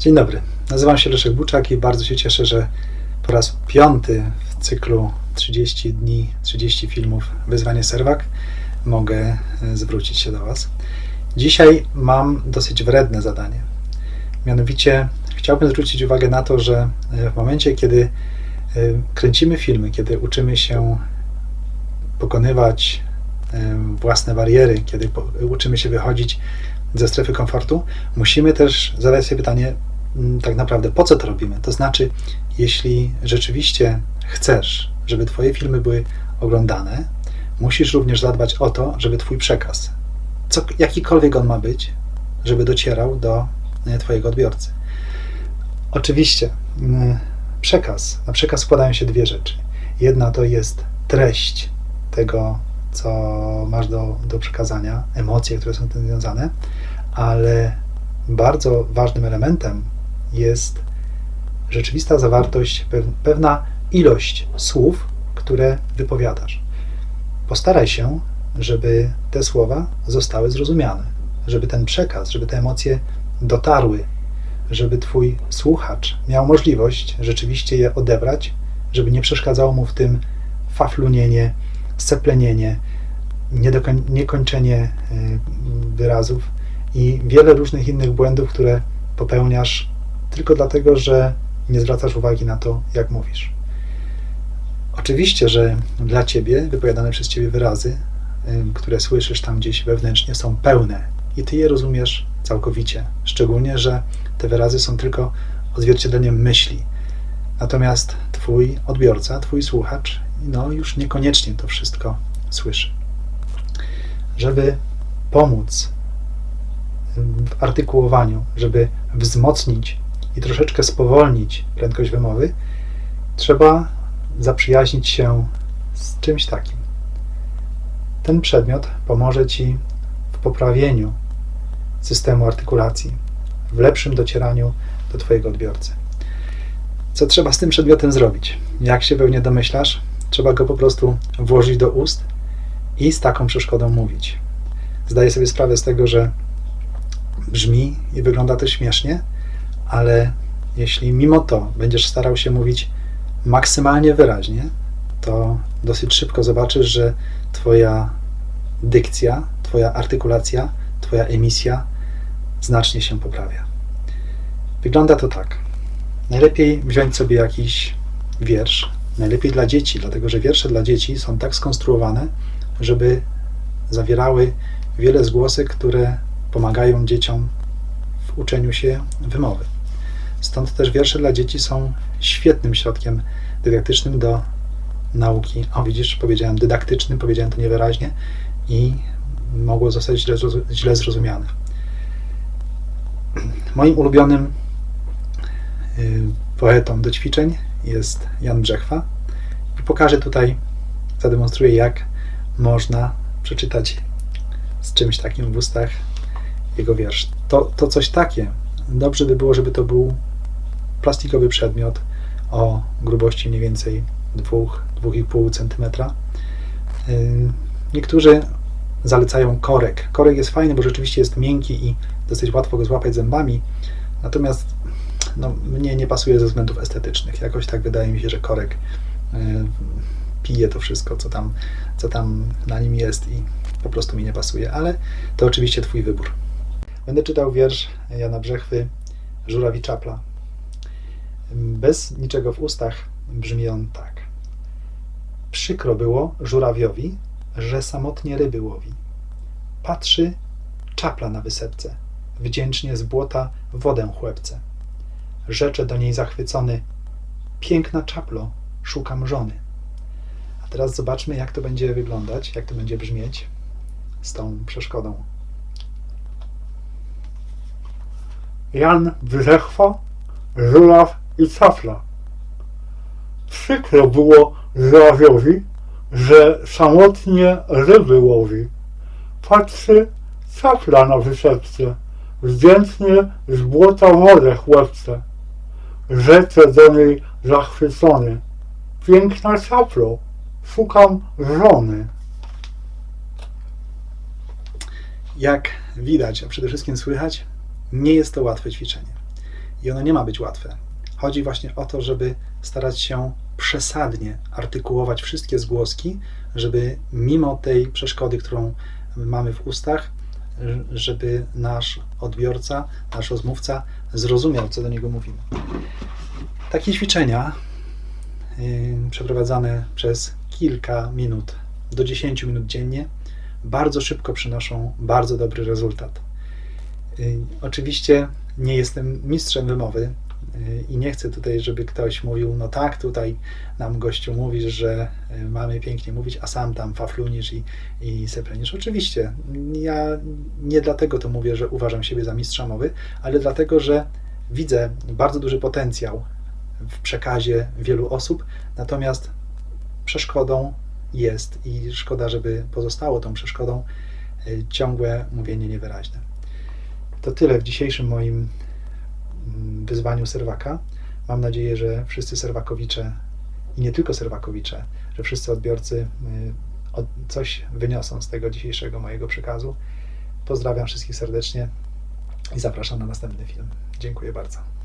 Dzień dobry, nazywam się Leszek Buczak i bardzo się cieszę, że po raz piąty w cyklu 30 dni, 30 filmów Wyzwanie Serwak mogę e, zwrócić się do Was. Dzisiaj mam dosyć wredne zadanie. Mianowicie chciałbym zwrócić uwagę na to, że e, w momencie, kiedy e, kręcimy filmy, kiedy uczymy się pokonywać własne bariery, kiedy uczymy się wychodzić ze strefy komfortu, musimy też zadać sobie pytanie, tak naprawdę, po co to robimy? To znaczy, jeśli rzeczywiście chcesz, żeby Twoje filmy były oglądane, musisz również zadbać o to, żeby Twój przekaz, co, jakikolwiek on ma być, żeby docierał do e, Twojego odbiorcy. Oczywiście, mm, przekaz. Na przekaz składają się dwie rzeczy. Jedna to jest treść tego, co masz do, do przekazania, emocje, które są z tym związane, ale bardzo ważnym elementem jest rzeczywista zawartość, pew- pewna ilość słów, które wypowiadasz. Postaraj się, żeby te słowa zostały zrozumiane, żeby ten przekaz, żeby te emocje dotarły, żeby Twój słuchacz miał możliwość rzeczywiście je odebrać, żeby nie przeszkadzało mu w tym faflunienie, seplenienie, niedokoń- niekończenie y, wyrazów i wiele różnych innych błędów, które popełniasz tylko dlatego, że nie zwracasz uwagi na to, jak mówisz. Oczywiście, że dla ciebie wypowiadane przez ciebie wyrazy, które słyszysz tam gdzieś wewnętrznie, są pełne i ty je rozumiesz całkowicie. Szczególnie, że te wyrazy są tylko odzwierciedleniem myśli. Natomiast twój odbiorca, twój słuchacz, no już niekoniecznie to wszystko słyszy. Żeby pomóc w artykułowaniu, żeby wzmocnić i troszeczkę spowolnić prędkość wymowy, trzeba zaprzyjaźnić się z czymś takim. Ten przedmiot pomoże Ci w poprawieniu systemu artykulacji, w lepszym docieraniu do Twojego odbiorcy. Co trzeba z tym przedmiotem zrobić? Jak się pewnie domyślasz, trzeba go po prostu włożyć do ust i z taką przeszkodą mówić. Zdaję sobie sprawę z tego, że brzmi i wygląda to śmiesznie, ale jeśli mimo to będziesz starał się mówić maksymalnie wyraźnie, to dosyć szybko zobaczysz, że Twoja dykcja, Twoja artykulacja, Twoja emisja znacznie się poprawia. Wygląda to tak. Najlepiej wziąć sobie jakiś wiersz, najlepiej dla dzieci, dlatego że wiersze dla dzieci są tak skonstruowane, żeby zawierały wiele zgłosek, które pomagają dzieciom w uczeniu się wymowy. Stąd też wiersze dla dzieci są świetnym środkiem dydaktycznym do nauki. O, widzisz, powiedziałem dydaktycznym, powiedziałem to niewyraźnie i mogło zostać źle, źle zrozumiane. Moim ulubionym y, poetą do ćwiczeń jest Jan Brzechwa i pokażę tutaj, zademonstruję, jak można przeczytać z czymś takim w ustach jego wiersz. To, to coś takie. Dobrze by było, żeby to był plastikowy przedmiot o grubości mniej więcej 2-2,5 cm. Yy, Niektórzy zalecają korek. Korek jest fajny, bo rzeczywiście jest miękki i dosyć łatwo go złapać zębami. Natomiast no, mnie nie pasuje ze względów estetycznych. Jakoś tak wydaje mi się, że korek yy, pije to wszystko, co tam, co tam na nim jest i po prostu mi nie pasuje. Ale to oczywiście Twój wybór. Będę czytał wiersz Jana Brzechwy Żurawi Czapla. Bez niczego w ustach brzmi on tak. Przykro było żurawiowi, że samotnie ryby łowi. Patrzy czapla na wysepce, wdzięcznie z błota wodę chłepce. Rzecze do niej zachwycony, piękna czaplo, szukam żony. A teraz zobaczmy, jak to będzie wyglądać, jak to będzie brzmieć z tą przeszkodą. Jan Brzechwa, żuraw i cafla. Przykro było żurawiowi, że samotnie ryby łowi. Patrzy cafla na wysepce, wdzięcznie z błota wodę chłepce. Rzece do niej zachwycony. Piękna caflo, szukam żony. Jak widać, a przede wszystkim słychać, nie jest to łatwe ćwiczenie. i ono nie ma być łatwe. Chodzi właśnie o to, żeby starać się przesadnie artykułować wszystkie zgłoski, żeby mimo tej przeszkody, którą mamy w ustach, żeby nasz odbiorca, nasz rozmówca zrozumiał, co do niego mówimy. Takie ćwiczenia yy, przeprowadzane przez kilka minut do 10 minut dziennie bardzo szybko przynoszą bardzo dobry rezultat. Yy, Oczywiście nie jestem mistrzem wymowy i nie chcę tutaj, żeby ktoś mówił, no tak, tutaj nam gościu mówisz, że yy, mamy pięknie mówić, a sam tam faflunisz i, i seplenisz. Oczywiście, ja nie dlatego to mówię, że uważam siebie za mistrza mowy, ale dlatego, że widzę bardzo duży potencjał w przekazie wielu osób, natomiast przeszkodą jest i szkoda, żeby pozostało tą przeszkodą y, ciągłe mówienie niewyraźne. To tyle w dzisiejszym moim wyzwaniu serwaka. Mam nadzieję, że wszyscy serwakowicze i nie tylko serwakowicze, że wszyscy odbiorcy y, coś wyniosą z tego dzisiejszego mojego przekazu. Pozdrawiam wszystkich serdecznie i zapraszam na następny film. Dziękuję bardzo.